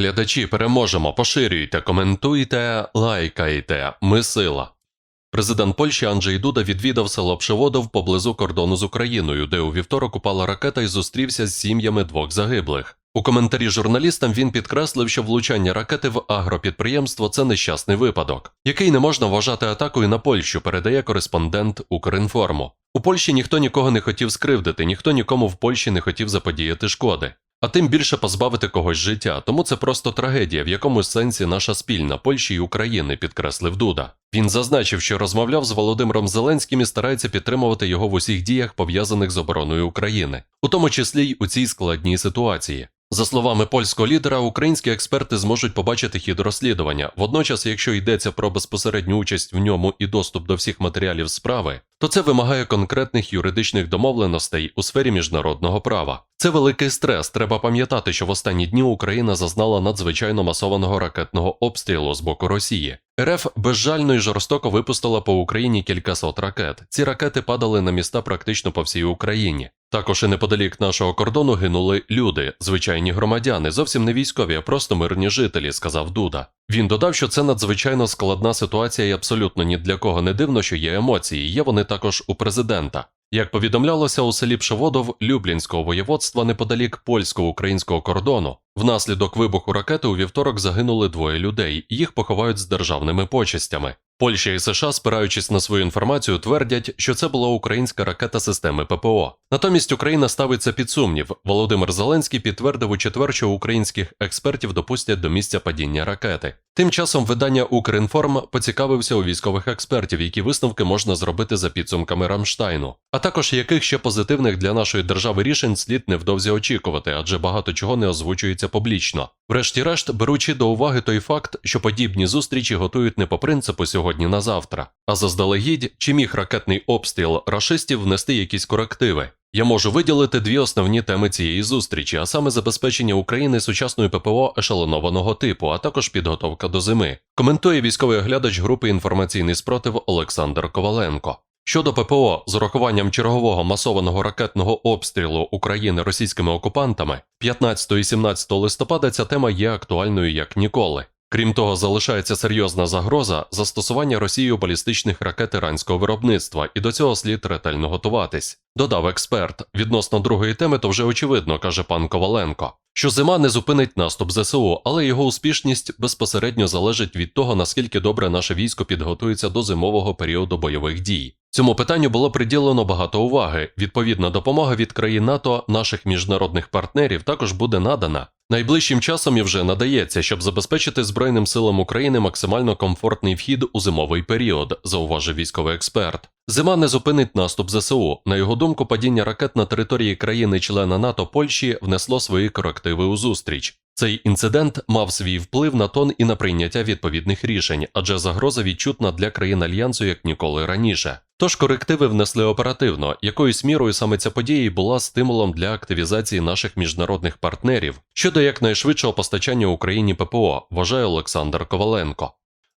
глядачі, переможемо, поширюйте, коментуйте, лайкайте. Ми сила. Президент Польщі Анджей Дуда відвідав село Пшеводов поблизу кордону з Україною, де у вівторок упала ракета і зустрівся з сім'ями двох загиблих. У коментарі журналістам він підкреслив, що влучання ракети в агропідприємство це нещасний випадок, який не можна вважати атакою на Польщу, передає кореспондент Укрінформу. У Польщі ніхто нікого не хотів скривдити, ніхто нікому в Польщі не хотів заподіяти шкоди. А тим більше позбавити когось життя, тому це просто трагедія, в якомусь сенсі наша спільна Польщі і України, підкреслив Дуда. Він зазначив, що розмовляв з Володимиром Зеленським і старається підтримувати його в усіх діях, пов'язаних з обороною України, у тому числі й у цій складній ситуації. За словами польського лідера, українські експерти зможуть побачити хід розслідування. Водночас, якщо йдеться про безпосередню участь в ньому і доступ до всіх матеріалів справи, то це вимагає конкретних юридичних домовленостей у сфері міжнародного права. Це великий стрес. Треба пам'ятати, що в останні дні Україна зазнала надзвичайно масованого ракетного обстрілу з боку Росії. РФ безжально і жорстоко випустила по Україні кількасот ракет. Ці ракети падали на міста практично по всій Україні. Також і неподалік нашого кордону гинули люди, звичайні громадяни, зовсім не військові, а просто мирні жителі, сказав Дуда. Він додав, що це надзвичайно складна ситуація і абсолютно ні для кого не дивно, що є емоції. Є вони також у президента. Як повідомлялося у селі Пшеводов Люблінського воєводства неподалік польсько-українського кордону, внаслідок вибуху ракети у вівторок загинули двоє людей, їх поховають з державними почестями. Польща і США, спираючись на свою інформацію, твердять, що це була українська ракета системи ППО. Натомість Україна ставиться під сумнів. Володимир Зеленський підтвердив у четвер, що українських експертів допустять до місця падіння ракети. Тим часом видання Укрінформ поцікавився у військових експертів, які висновки можна зробити за підсумками Рамштайну, а також яких ще позитивних для нашої держави рішень слід невдовзі очікувати, адже багато чого не озвучується публічно. Врешті-решт, беручи до уваги той факт, що подібні зустрічі готують не по принципу сьогодні на завтра, а заздалегідь, чи міг ракетний обстріл рашистів внести якісь корективи. Я можу виділити дві основні теми цієї зустрічі, а саме забезпечення України сучасною ППО ешелонованого типу, а також підготовка до зими. Коментує військовий оглядач групи інформаційний спротив Олександр Коваленко. Щодо ППО з урахуванням чергового масованого ракетного обстрілу України російськими окупантами, 15 і 17 листопада ця тема є актуальною як ніколи. Крім того, залишається серйозна загроза застосування Росією балістичних ракет іранського виробництва, і до цього слід ретельно готуватись. Додав експерт. Відносно другої теми, то вже очевидно, каже пан Коваленко, що зима не зупинить наступ ЗСУ, але його успішність безпосередньо залежить від того, наскільки добре наше військо підготується до зимового періоду бойових дій. Цьому питанню було приділено багато уваги. Відповідна допомога від країн НАТО, наших міжнародних партнерів, також буде надана. Найближчим часом і вже надається, щоб забезпечити Збройним силам України максимально комфортний вхід у зимовий період, зауважив військовий експерт. Зима не зупинить наступ ЗСУ. На його думку, падіння ракет на території країни-члена НАТО Польщі внесло свої корективи у зустріч. Цей інцидент мав свій вплив на тон і на прийняття відповідних рішень, адже загроза відчутна для країн альянсу як ніколи раніше. Тож корективи внесли оперативно, якоюсь мірою саме ця подія була стимулом для активізації наших міжнародних партнерів щодо якнайшвидшого постачання Україні ППО, вважає Олександр Коваленко.